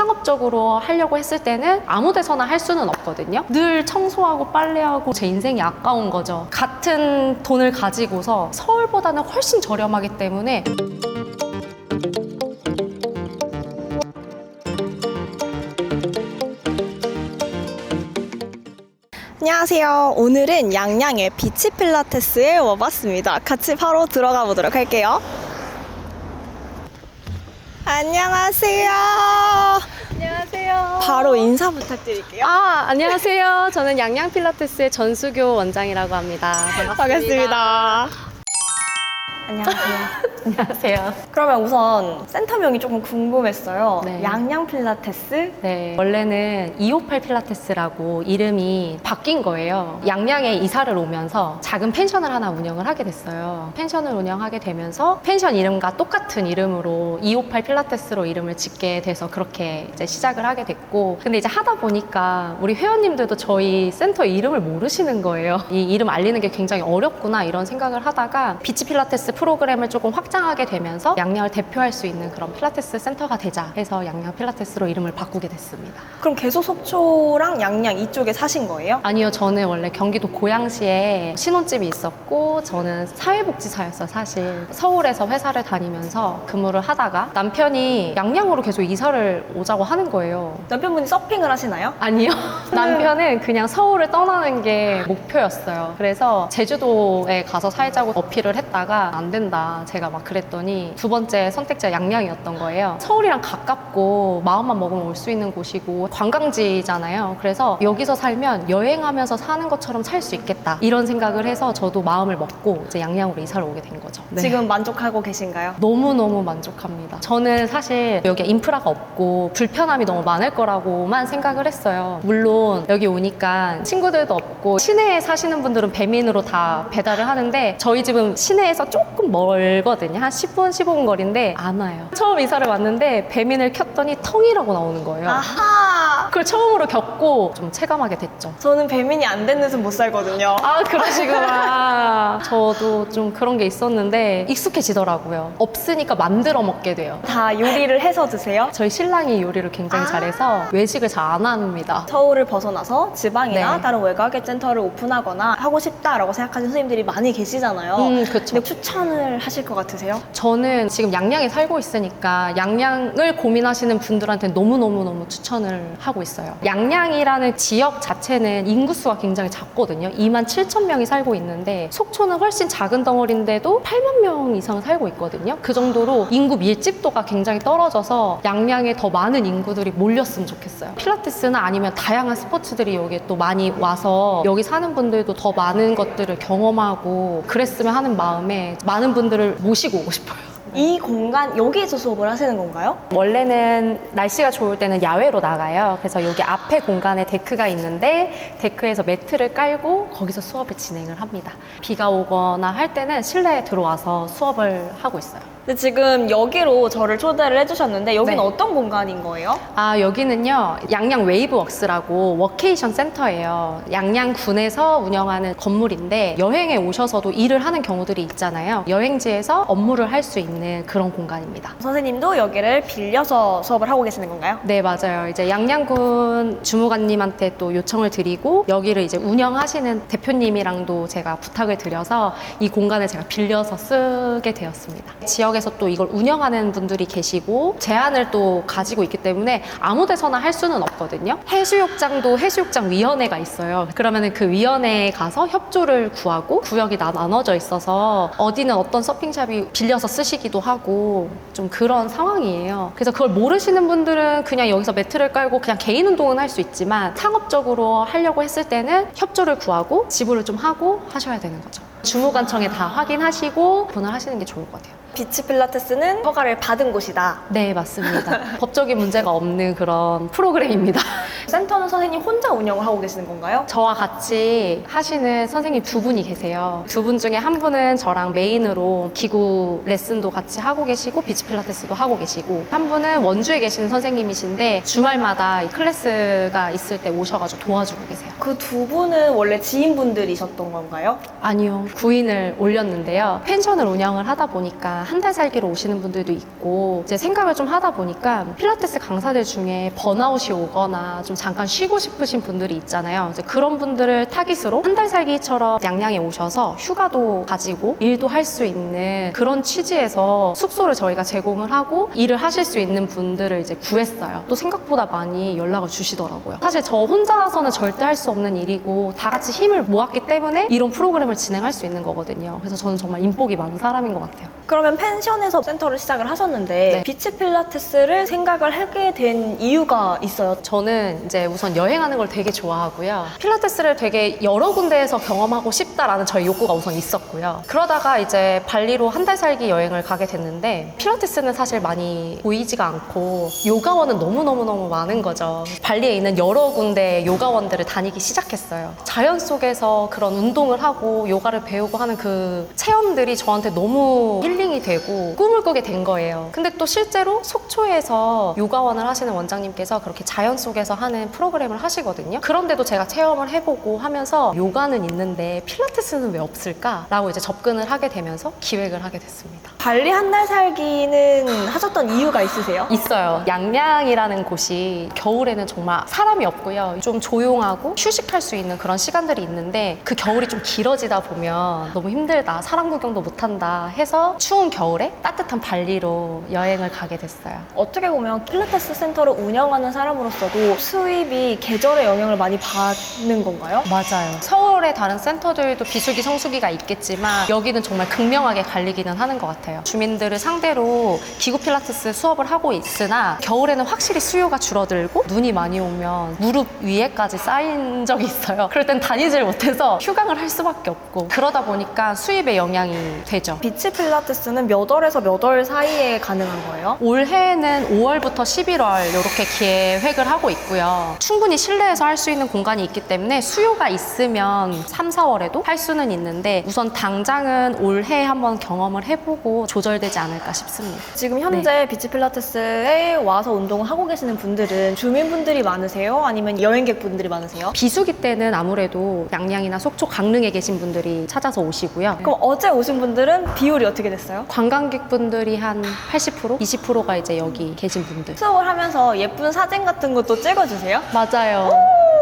상업적으로 하려고 했을 때는 아무 데서나 할 수는 없거든요. 늘 청소하고 빨래하고 제 인생이 아까운 거죠. 같은 돈을 가지고서 서울보다는 훨씬 저렴하기 때문에 안녕하세요. 오늘은 양양의 비치 필라테스에 와봤습니다. 같이 바로 들어가 보도록 할게요. 안녕하세요. 바로 인사 부탁드릴게요. 아, 안녕하세요. 저는 양양 필라테스의 전수교 원장이라고 합니다. 반갑습니다. 반갑습니다. 안녕하세요. 안녕하세요. 그러면 우선 센터명이 조금 궁금했어요. 네. 양양 필라테스? 네, 원래는 258 필라테스라고 이름이 바뀐 거예요. 양양에 이사를 오면서 작은 펜션을 하나 운영을 하게 됐어요. 펜션을 운영하게 되면서 펜션 이름과 똑같은 이름으로 258 필라테스로 이름을 짓게 돼서 그렇게 이제 시작을 하게 됐고, 근데 이제 하다 보니까 우리 회원님들도 저희 센터 이름을 모르시는 거예요. 이 이름 알리는 게 굉장히 어렵구나 이런 생각을 하다가 비치 필라테스 프로그램을 조금 확장하게 되면서 양양을 대표할 수 있는 그런 필라테스 센터가 되자 해서 양양 필라테스로 이름을 바꾸게 됐습니다. 그럼 계속 속초랑 양양 이쪽에 사신 거예요? 아니요, 저는 원래 경기도 고양시에 신혼집이 있었고, 저는 사회복지사였어요, 사실. 서울에서 회사를 다니면서 근무를 하다가 남편이 양양으로 계속 이사를 오자고 하는 거예요. 남편분이 서핑을 하시나요? 아니요. 남편은 그냥 서울을 떠나는 게 목표였어요. 그래서 제주도에 가서 살자고 어필을 했다가 안 된다. 제가 막 그랬더니 두 번째 선택지가 양양이었던 거예요. 서울이랑 가깝고 마음만 먹으면 올 수 있는 곳이고 관광지잖아요. 그래서 여기서 살면 여행하면서 사는 것처럼 살 수 있겠다. 이런 생각을 해서 저도 마음을 먹고 이제 양양으로 이사를 오게 된 거죠. 네. 지금 만족하고 계신가요? 너무너무 만족합니다. 저는 사실 여기 인프라가 없고 불편함이 너무 많을 거라고만 생각을 했어요. 물론 여기 오니까 친구들도 없고 시내에 사시는 분들은 배민으로 다 배달을 하는데 저희 집은 시내에서 조금 멀거든요. 한 10분, 15분 거리인데 안 와요. 처음 이사를 왔는데 배민을 켰더니 텅이라고 나오는 거예요. 아하! 그걸 처음으로 겪고 좀 체감하게 됐죠. 저는 배민이 안된 데서 못 살거든요. 아, 그러시구나. 저도 좀 그런 게 있었는데 익숙해지더라고요. 없으니까 만들어 먹게 돼요. 다 요리를 해서 드세요? 저희 신랑이 요리를 굉장히 아. 잘해서 외식을 잘 안 합니다. 서울을 벗어나서 지방이나 네. 다른 외곽의 센터를 오픈하거나 하고 싶다라고 생각하는 선생님들이 많이 계시잖아요. 음, 그쵸. 근데 추천을 하실 것 같으세요? 저는 지금 양양에 살고 있으니까 양양을 고민하시는 분들한테 너무 너무 너무 추천을 하고 있어요. 양양이라는 지역 자체는 인구수가 굉장히 작거든요. 2만 7천 명이 살고 있는데 속초는 훨씬 작은 덩어리인데도 8만 명 이상 살고 있거든요. 그 정도로 인구 밀집도가 굉장히 떨어져서 양양에 더 많은 인구들이 몰렸으면 좋겠어요. 필라테스나 아니면 다양한 스포츠들이 여기에 또 많이 와서 여기 사는 분들도 더 많은 것들을 경험하고 그랬으면 하는 마음에 많은 분들을 모시고 오고 싶어요. 이 공간 여기에서 수업을 하시는 건가요? 원래는 날씨가 좋을 때는 야외로 나가요. 그래서 여기 앞에 공간에 데크가 있는데 데크에서 매트를 깔고 거기서 수업을 진행을 합니다. 비가 오거나 할 때는 실내에 들어와서 수업을 하고 있어요. 근데 지금 여기로 저를 초대를 해주셨는데 여기는 네. 어떤 공간인 거예요? 아, 여기는요, 양양 웨이브웍스라고 워케이션 센터예요. 양양군에서 운영하는 건물인데 여행에 오셔서도 일을 하는 경우들이 있잖아요. 여행지에서 업무를 할 수 있는 그런 공간입니다. 선생님도 여기를 빌려서 수업을 하고 계시는 건가요? 네, 맞아요. 이제 양양군 주무관님한테 또 요청을 드리고 여기를 이제 운영하시는 대표님이랑도 제가 부탁을 드려서 이 공간을 제가 빌려서 쓰게 되었습니다. 지역에서 또 이걸 운영하는 분들이 계시고 제한을 또 가지고 있기 때문에 아무 데서나 할 수는 없거든요. 해수욕장도 해수욕장 위원회가 있어요. 그러면은 그 위원회에 가서 협조를 구하고 구역이 나- 나눠져 있어서 어디는 어떤 서핑샵이 빌려서 쓰시기 도 하고 좀 그런 상황이에요. 그래서 그걸 모르시는 분들은 그냥 여기서 매트를 깔고 그냥 개인 운동은 할 수 있지만 상업적으로 하려고 했을 때는 협조를 구하고 지불을 좀 하고 하셔야 되는 거죠. 주무관청에 다 확인하시고 분을 하시는 게 좋을 것 같아요. 비치 필라테스는 허가를 받은 곳이다. 네, 맞습니다. 법적인 문제가 없는 그런 프로그램입니다. 센터는 선생님 혼자 운영을 하고 계시는 건가요? 저와 같이 하시는 선생님 두 분이 계세요. 두 분 중에 한 분은 저랑 메인으로 기구 레슨도 같이 하고 계시고 비치 필라테스도 하고 계시고 한 분은 원주에 계시는 선생님이신데 주말마다 이 클래스가 있을 때 오셔가지고 도와주고 계세요. 그 두 분은 원래 지인분들이셨던 건가요? 아니요. 구인을 올렸는데요. 펜션을 운영을 하다 보니까 한 달 살기로 오시는 분들도 있고 이제 생각을 좀 하다 보니까 필라테스 강사들 중에 번아웃이 오거나 좀 잠깐 쉬고 싶으신 분들이 있잖아요. 이제 그런 분들을 타깃으로 한 달 살기처럼 양양에 오셔서 휴가도 가지고 일도 할 수 있는 그런 취지에서 숙소를 저희가 제공을 하고 일을 하실 수 있는 분들을 이제 구했어요. 또 생각보다 많이 연락을 주시더라고요. 사실 저 혼자서는 절대 할 수 없는 일이고 다 같이 힘을 모았기 때문에 이런 프로그램을 진행할 수 있는 거거든요. 그래서 저는 정말 인복이 많은 사람인 것 같아요. 그러면 펜션에서 센터를 시작을 하셨는데 네. 비치 필라테스를 생각을 하게 된 이유가 있어요. 저는 이제 우선 여행하는 걸 되게 좋아하고요. 필라테스를 되게 여러 군데에서 경험하고 싶다라는 저희 욕구가 우선 있었고요. 그러다가 이제 발리로 한 달 살기 여행을 가게 됐는데 필라테스는 사실 많이 보이지가 않고 요가원은 너무너무너무 많은 거죠. 발리에 있는 여러 군데 요가원들을 다니기 시작했어요. 자연 속에서 그런 운동을 하고 요가를 배우고 하는 그 체험들이 저한테 너무 힐링 이 되고 꿈을 꾸게 된 거예요. 근데 또 실제로 속초에서 요가원을 하시는 원장님께서 그렇게 자연 속에서 하는 프로그램을 하시거든요. 그런데도 제가 체험을 해보고 하면서 요가는 있는데 필라테스는 왜 없을까라고 이제 접근을 하게 되면서 기획을 하게 됐습니다. 발리 한 달 살기는 하셨던 이유가 있으세요? 있어요. 양양이라는 곳이 겨울에는 정말 사람이 없고요. 좀 조용하고 휴식할 수 있는 그런 시간들이 있는데 그 겨울이 좀 길어지다 보면 너무 힘들다. 사람 구경도 못한다 해서 추운 겨울에 따뜻한 발리로 여행을 가게 됐어요. 어떻게 보면 필라테스 센터를 운영하는 사람으로서도 수입이 계절의 영향을 많이 받는 건가요? 맞아요. 서울의 다른 센터들도 비수기, 성수기가 있겠지만 여기는 정말 극명하게 갈리기는 하는 것 같아요. 주민들을 상대로 기구 필라테스 수업을 하고 있으나 겨울에는 확실히 수요가 줄어들고 눈이 많이 오면 무릎 위에까지 쌓인 적이 있어요. 그럴 땐 다니질 못해서 휴강을 할 수밖에 없고 그러다 보니까 수입에 영향이 되죠. 비치 필라테스 는 몇 월에서 몇 월 사이에 가능한 거예요? 올해는 5월부터 11월 이렇게 계획을 하고 있고요. 충분히 실내에서 할 수 있는 공간이 있기 때문에 수요가 있으면 3, 4월에도 할 수는 있는데 우선 당장은 올해 한번 경험을 해보고 조절되지 않을까 싶습니다. 지금 현재 비치 필라테스에 와서 운동을 하고 계시는 분들은 주민분들이 많으세요? 아니면 여행객분들이 많으세요? 비수기 때는 아무래도 양양이나 속초, 강릉에 계신 분들이 찾아서 오시고요. 그럼 어제 오신 분들은 비율이 어떻게 됐어요? 관광객분들이 한 80%? 20%가 이제 여기 계신 분들. 수업을 하면서 예쁜 사진 같은 것도 찍어주세요? 맞아요.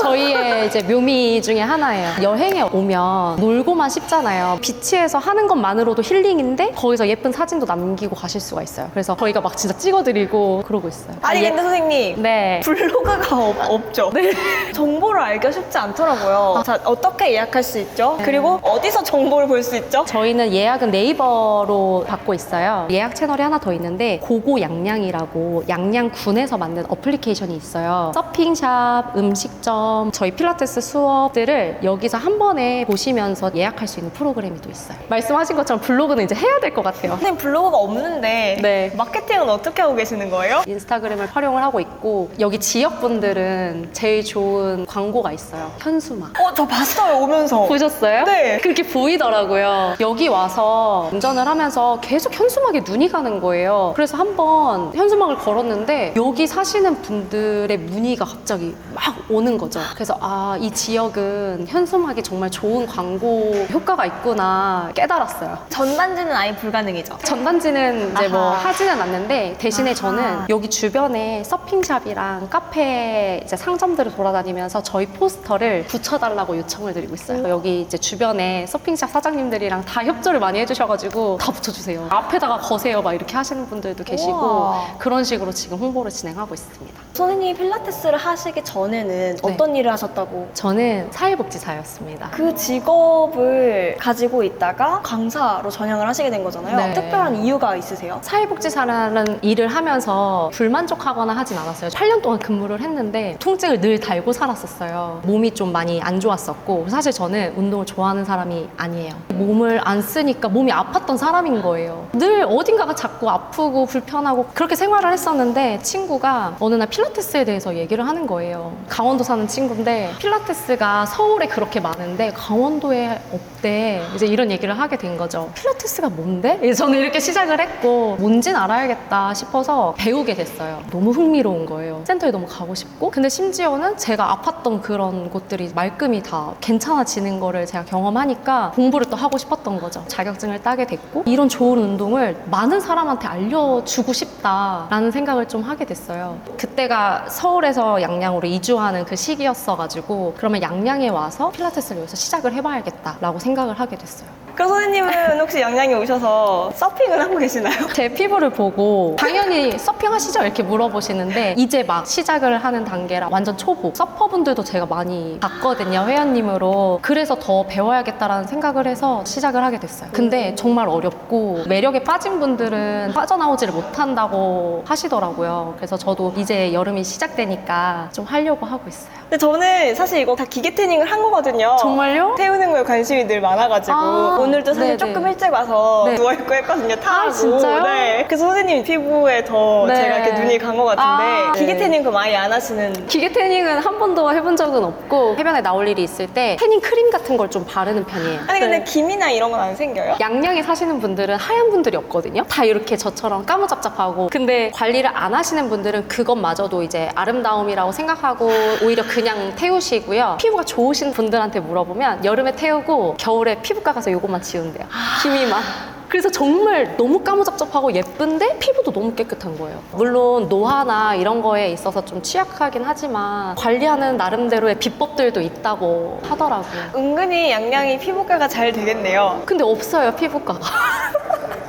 저희의 이제 묘미 중에 하나예요. 여행에 오면 놀고만 싶잖아요. 비치에서 하는 것만으로도 힐링인데 거기서 예쁜 사진도 남기고 가실 수가 있어요. 그래서 저희가 막 진짜 찍어드리고 그러고 있어요. 아니 아, 예- 근데 선생님 네. 블로그가 없, 죠 정보를 알기가 쉽지 않더라고요. 자 어떻게 예약할 수 있죠? 그리고 어디서 정보를 볼 수 있죠? 저희는 예약은 네이버로 받고 있어요. 예약 채널이 하나 더 있는데 고고 양양이라고 양양군에서 만든 어플리케이션이 있어요. 서핑샵, 음식점, 저희 필라테스 수업들을 여기서 한 번에 보시면서 예약할 수 있는 프로그램이 또 있어요. 말씀하신 것처럼 블로그는 이제 해야 될 것 같아요. 선생님 블로그가 없는데 네. 마케팅은 어떻게 하고 계시는 거예요? 인스타그램을 활용을 하고 있고 여기 지역 분들은 제일 좋은 광고가 있어요. 현수막. 어 저 봤어요 오면서 보셨어요? 네. 그렇게 보이더라고요. 여기 와서 운전을 하면서 계속 현수막에 눈이 가는 거예요. 그래서 한번 현수막을 걸었는데 여기 사시는 분들의 문의가 갑자기 막 오는 거 죠. 그래서 아, 이 지역은 현수막이 정말 좋은 광고 효과가 있구나 깨달았어요. 전단지는 아예 불가능이죠. 전단지는 이제 뭐 아하. 하지는 않는데 대신에 아하. 저는 여기 주변에 서핑샵이랑 카페 이제 상점들을 돌아다니면서 저희 포스터를 붙여달라고 요청을 드리고 있어요. 여기 이제 주변에 서핑샵 사장님들이랑 다 협조를 많이 해주셔가지고 다 붙여주세요. 앞에다가 거세요 막 이렇게 하시는 분들도 계시고 우와. 그런 식으로 지금 홍보를 진행하고 있습니다. 선생님이 필라테스를 하시기 전에는 네. 어떤 일을 하셨다고? 저는 사회복지사였습니다. 그 직업을 가지고 있다가 강사로 전향을 하시게 된 거잖아요. 네. 특별한 이유가 있으세요? 사회복지사라는 일을 하면서 불만족하거나 하진 않았어요. 8년 동안 근무를 했는데 통증을 늘 달고 살았었어요. 몸이 좀 많이 안 좋았었고 사실 저는 운동을 좋아하는 사람이 아니에요. 몸을 안 쓰니까 몸이 아팠던 사람인 거예요. 늘 어딘가가 자꾸 아프고 불편하고 그렇게 생활을 했었는데 친구가 어느 날 필라테스에 대해서 얘기를 하는 거예요. 강원도 사는 친구인데 필라테스가 서울에 그렇게 많은데 강원도에 없대. 이제 이런 얘기를 하게 된 거죠. 필라테스가 뭔데? 저는 이렇게 시작을 했고 뭔진 알아야겠다 싶어서 배우게 됐어요. 너무 흥미로운 거예요. 센터에 너무 가고 싶고 근데 심지어는 제가 아팠던 그런 곳들이 말끔히 다 괜찮아지는 거를 제가 경험하니까 공부를 또 하고 싶었던 거죠. 자격증을 따게 됐고 이런 좋은 운동을 많은 사람한테 알려주고 싶다라는 생각을 좀 하게 됐어요. 그때가 서울에서 양양으로 이주하는 그 시 기였어가지고 그러면 양양에 와서 필라테스를 여기서 시작을 해봐야겠다라고 생각을 하게 됐어요. 그 선생님은 혹시 양양에 오셔서 서핑을 하고 계시나요? 제 피부를 보고 당연히 서핑하시죠? 이렇게 물어보시는데 이제 막 시작을 하는 단계라 완전 초보 서퍼분들도 제가 많이 봤거든요 회원님으로 그래서 더 배워야겠다라는 생각을 해서 시작을 하게 됐어요 근데 정말 어렵고 매력에 빠진 분들은 빠져나오지를 못한다고 하시더라고요 그래서 저도 이제 여름이 시작되니까 좀 하려고 하고 있어요 근데 저는 사실 이거 다 기계 트레이닝을 한 거거든요. 정말요? 태우는 거에 관심이 늘 많아가지고 아, 오늘도 사실 네네. 조금 일찍 와서 네. 누워있고 했거든요 타고 진짜요? 네. 그래서 선생님 피부에 더 네. 제가 이렇게 눈이 간 것 같은데 아, 기계 네. 트레이닝 그럼 아예 안 하시는 기계 태닝은 한 번도 해본 적은 없고 해변에 나올 일이 있을 때 태닝 크림 같은 걸 좀 바르는 편이에요 아니 근데 네. 김이나 이런 건 안 생겨요? 양양에 사시는 분들은 하얀 분들이 없거든요. 다 이렇게 저처럼 까무잡잡하고. 근데 관리를 안 하시는 분들은 그것마저도 이제 아름다움이라고 생각하고 오히려 그냥 태우시고요. 피부가 좋으신 분들한테 물어보면 여름에 태우고 겨울에 피부과 가서 요 것만 지운대요. 기미만. 그래서 정말 너무 까무잡잡하고 예쁜데 피부도 너무 깨끗한 거예요. 물론 노화나 이런 거에 있어서 좀 취약하긴 하지만 관리하는 나름대로의 비법들도 있다고 하더라고요. 은근히 양양이 피부과가 잘 되겠네요. 근데 없어요, 피부과가.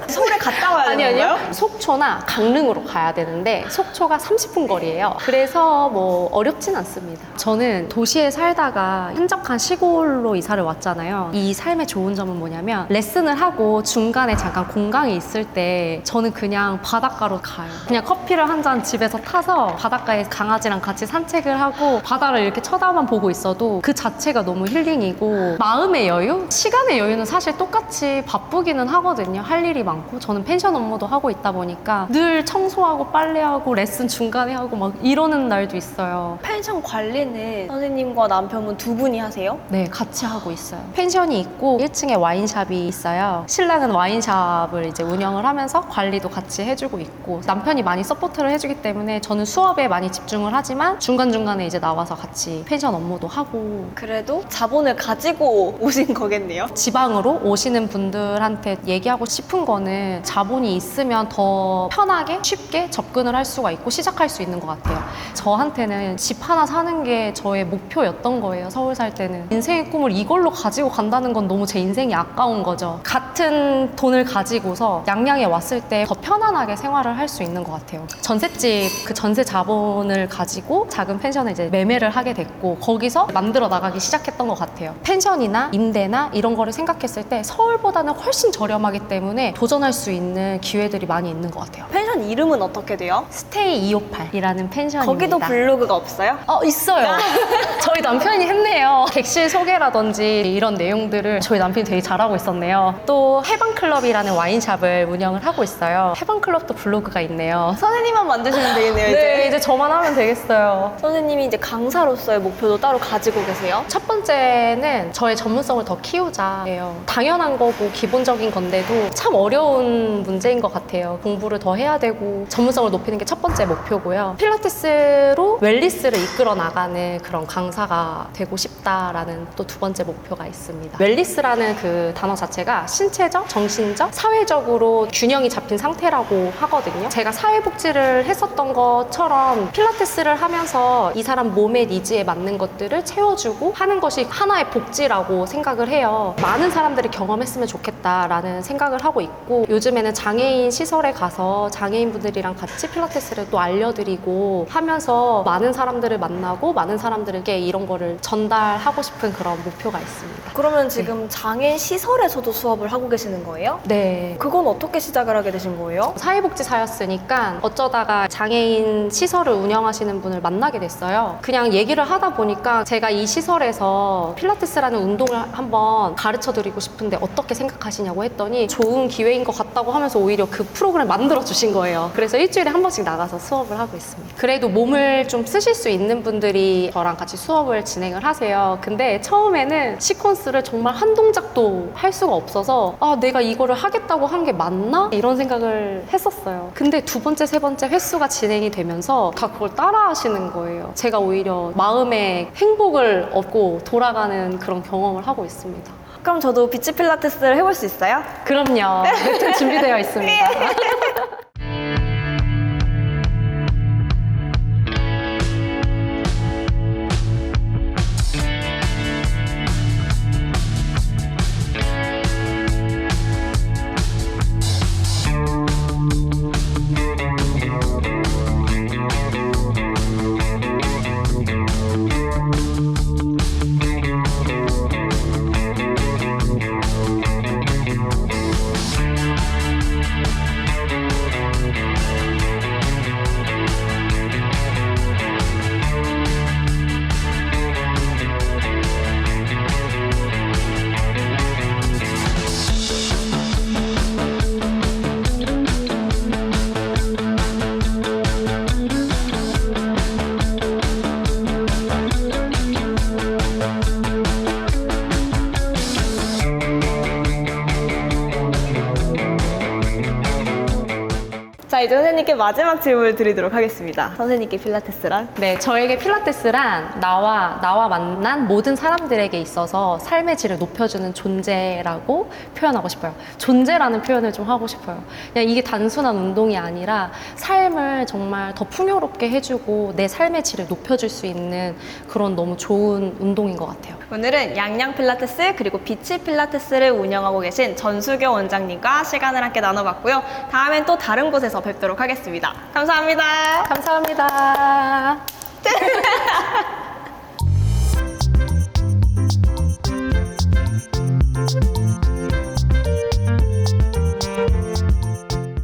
서울에 갔다 와야 아니 되는 아니요. 건가요? 속초나 강릉으로 가야 되는데 속초가 30분 거리예요. 그래서 뭐 어렵진 않습니다. 저는 도시에 살다가 한적한 시골로 이사를 왔잖아요. 이 삶의 좋은 점은 뭐냐면 레슨을 하고 중간에 잠깐 공강이 있을 때 저는 그냥 바닷가로 가요. 그냥 커피를 한 잔 집에서 타서 바닷가에 강아지랑 같이 산책을 하고 바다를 이렇게 쳐다만 보고 있어도 그 자체가 너무 힐링이고 마음의 여유? 시간의 여유는 사실 똑같이 바쁘기는 하거든요. 할 일이 많고 저는 펜션 업무도 하고 있다 보니까 늘 청소하고 빨래하고 레슨 중간에 하고 막 이러는 날도 있어요. 펜션 관리는 선생님과 남편분 두 분이 하세요? 네, 같이 하고 있어요. 펜션이 있고 1층에 와인샵이 있어요. 신랑은 와인샵을 이제 운영을 하면서 관리도 같이 해주고 있고 남편이 많이 서포트를 해주기 때문에 저는 수업에 많이 집중을 하지만 중간중간에 이제 나와서 같이 펜션 업무도 하고 그래도 자본을 가지고 오신 거겠네요. 지방으로 오시는 분들한테 얘기하고 싶은 거는 자본이 있으면 더 편하게 쉽게 접근을 할 수가 있고 시작할 수 있는 것 같아요. 저한테는 집 하나 사는 게 저의 목표였던 거예요. 서울 살 때는. 인생의 꿈을 이걸로 가지고 간다는 건 너무 제 인생이 아까운 거죠. 같은 돈을 가지고서 양양에 왔을 때 더 편안하게 생활을 할 수 있는 것 같아요. 전셋집 그 전세 자본을 가지고 작은 펜션을 이제 매매를 하게 됐고 거기서 만들어 나가기 시작했던 것 같아요. 펜션이나 임대나 이런 거를 생각했을 때 서울보다는 훨씬 저렴하기 때문에 도전 할 수 있는 기회들이 많이 있는 것 같아요. 펜션 이름은 어떻게 돼요? 스테이 258이라는 펜션입니다. 거기도 블로그가 없어요? 어, 있어요. 저희 남편이 했네요. 객실 소개라든지 이런 내용들을 저희 남편이 되게 잘하고 있었네요. 또 해방클럽이라는 와인샵을 운영을 하고 있어요. 해방클럽도 블로그가 있네요. 선생님만 만드시면 되겠네요, 이제. 네, 이제 저만 하면 되겠어요. 선생님이 이제 강사로서의 목표도 따로 가지고 계세요? 첫 번째는 저의 전문성을 더 키우자예요. 당연한 거고 기본적인 건데도 참 어려운 문제인 것 같아요. 공부를 더 해야 되고 전문성을 높이는 게 첫 번째 목표고요. 필라테스로 웰리스를 이끌어 나가는 그런 강사 가 되고 싶다라는 또 두 번째 목표가 있습니다. 웰리스라는 그 단어 자체가 신체적, 정신적, 사회적으로 균형이 잡힌 상태라고 하거든요. 제가 사회복지를 했었던 것처럼 필라테스를 하면서 이 사람 몸의 니즈에 맞는 것들을 채워주고 하는 것이 하나의 복지라고 생각을 해요. 많은 사람들이 경험했으면 좋겠다라는 생각을 하고 있고 요즘에는 장애인 시설에 가서 장애인분들이랑 같이 필라테스를 또 알려드리고 하면서 많은 사람들을 만나고 많은 사람들에게 이런 거를 전달하고 싶은 그런 목표가 있습니다. 그러면 지금 장애인 시설에서도 수업을 하고 계시는 거예요? 네. 그건 어떻게 시작을 하게 되신 거예요? 사회복지사였으니까 어쩌다가 장애인 시설을 운영하시는 분을 만나게 됐어요. 그냥 얘기를 하다 보니까 제가 이 시설에서 필라테스라는 운동을 한번 가르쳐 드리고 싶은데 어떻게 생각하시냐고 했더니 좋은 기회인 것 같다고 하면서 오히려 그 프로그램 만들어 주신 거예요. 그래서 일주일에 한 번씩 나가서 수업을 하고 있습니다. 그래도 몸을 좀 쓰실 수 있는 분들이 저랑 같이 수업을 진행을 하세요. 근데 처음에는 시퀀스를 정말 한 동작도 할 수가 없어서 아, 내가 이거를 하겠다고 한 게 맞나? 이런 생각을 했었어요. 근데 두 번째, 세 번째 횟수가 진행이 되면서 다 그걸 따라 하시는 거예요. 제가 오히려 마음의 행복을 얻고 돌아가는 그런 경험을 하고 있습니다. 그럼 저도 비치 필라테스를 해볼 수 있어요? 그럼요. 매트 준비되어 있습니다. 선생님께 마지막 질문을 드리도록 하겠습니다. 선생님께 필라테스란? 네, 저에게 필라테스란 나와 나와 만난 모든 사람들에게 있어서 삶의 질을 높여주는 존재라고 표현하고 싶어요. 존재라는 표현을 좀 하고 싶어요. 그냥 이게 단순한 운동이 아니라 삶을 정말 더 풍요롭게 해주고 내 삶의 질을 높여줄 수 있는 그런 너무 좋은 운동인 것 같아요. 오늘은 양양 필라테스 그리고 비치 필라테스를 운영하고 계신 전수교 원장님과 시간을 함께 나눠봤고요. 다음엔 또 다른 곳에서 뵙도록 하겠습니다. 감사합니다. 감사합니다.